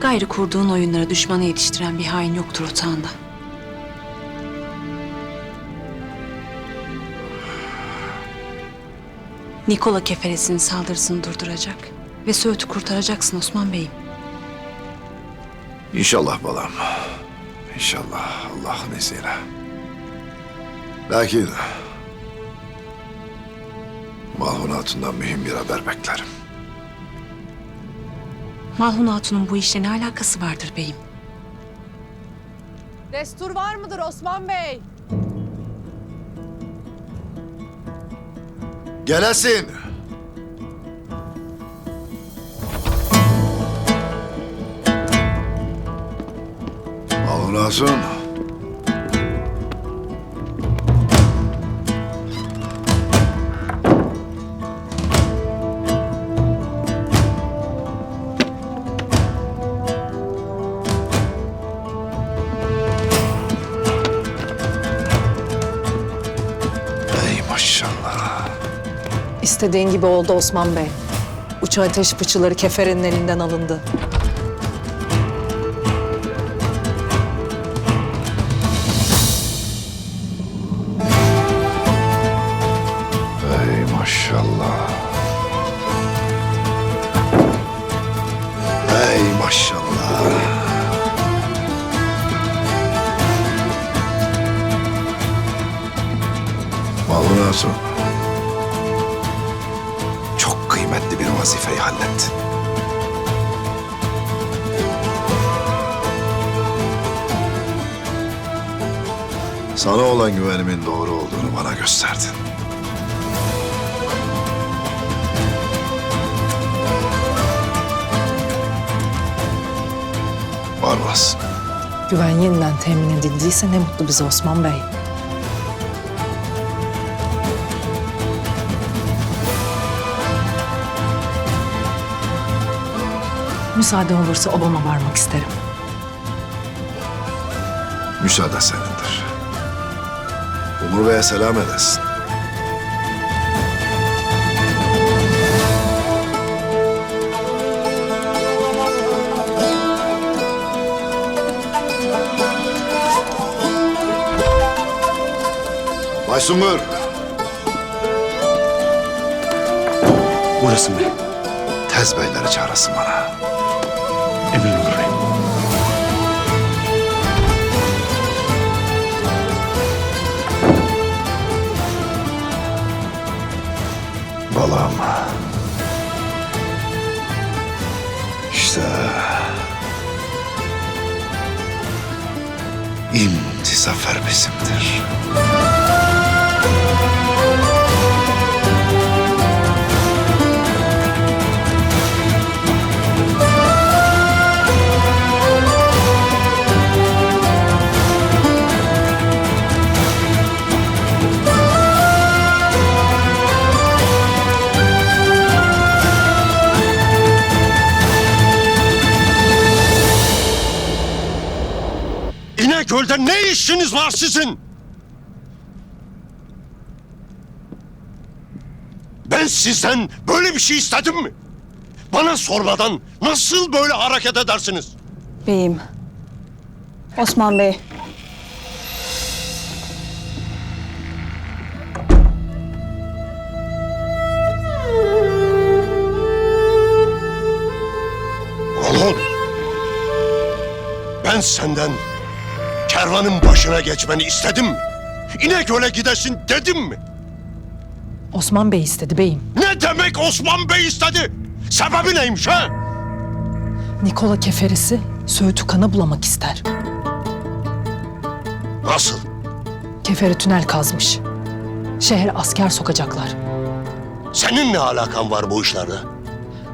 Gayrı kurduğun oyunlara düşmanı yetiştiren bir hain yoktur otağında. Nikola keferesinin saldırısını durduracak ve Söğüt'ü kurtaracaksın Osman Bey'im. İnşallah balam. İnşallah Allah'ın izniyle. Lakin Malhun Hatun'dan mühim bir haber beklerim. Malhun Hatun'un bu işle ne alakası vardır beyim? Destur var mıdır Osman Bey? Gelesin. Malhun Hatun. İstediğin gibi oldu Osman Bey. Uçan ateş fıçıları keferenin elinden alındı. Ey maşallah. Ey maşallah. Malhun Hatun. Vazifeyi hallettin. Sana olan güvenimin doğru olduğunu bana gösterdin. Var olasın. Güven yeniden temin edildiyse ne mutlu bize Osman Bey. Müsaade olursa obama varmak isterim. Müsaade senindir. Umur Bey'e selam edesin. Baysungur. Burası bey. Tez beyleri çağırasın bana. Emin olur bey. Balam. İşte... İmti zafer bizimdir. İnegöl'de ne işiniz var sizin? Ben sizden böyle bir şey istedim mi? Bana sormadan nasıl böyle hareket edersiniz? Beyim. Osman Bey. Oğlum. Ben senden kervanın başına geçmeni istedim mi? İnegöl'e gidesin dedim mi? Osman Bey istedi beyim. Ne demek Osman Bey istedi? Sebebi neymiş ha? Nikola keferesi Söğüt'ü kana bulamak ister. Nasıl? Kefere tünel kazmış. Şehre asker sokacaklar. Senin ne alakan var bu işlerde?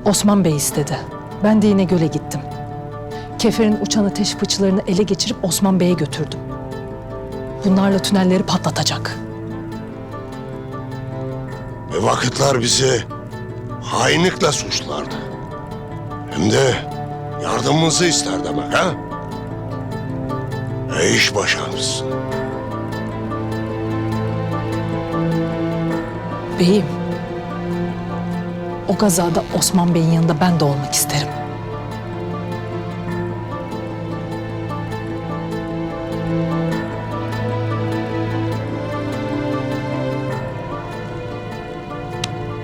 Osman Bey istedi. Ben de İnegöl'e gittim. Kefer'in uçan ateş fıçılarını ele geçirip Osman Bey'e götürdüm. Bunlarla tünelleri patlatacak. E vakitler bizi hainlikle suçlardı. Hem de yardımımızı ister demek ha? E iş başarmışsın. Beyim, o gazada Osman Bey'in yanında ben de olmak isterim.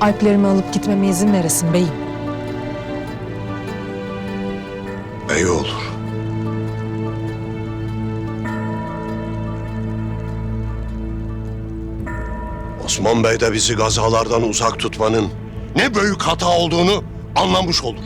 Alplerimi alıp gitmeme izin veresin beyim. İyi olur. Osman Bey de bizi gazalardan uzak tutmanın ne büyük hata olduğunu anlamış olur.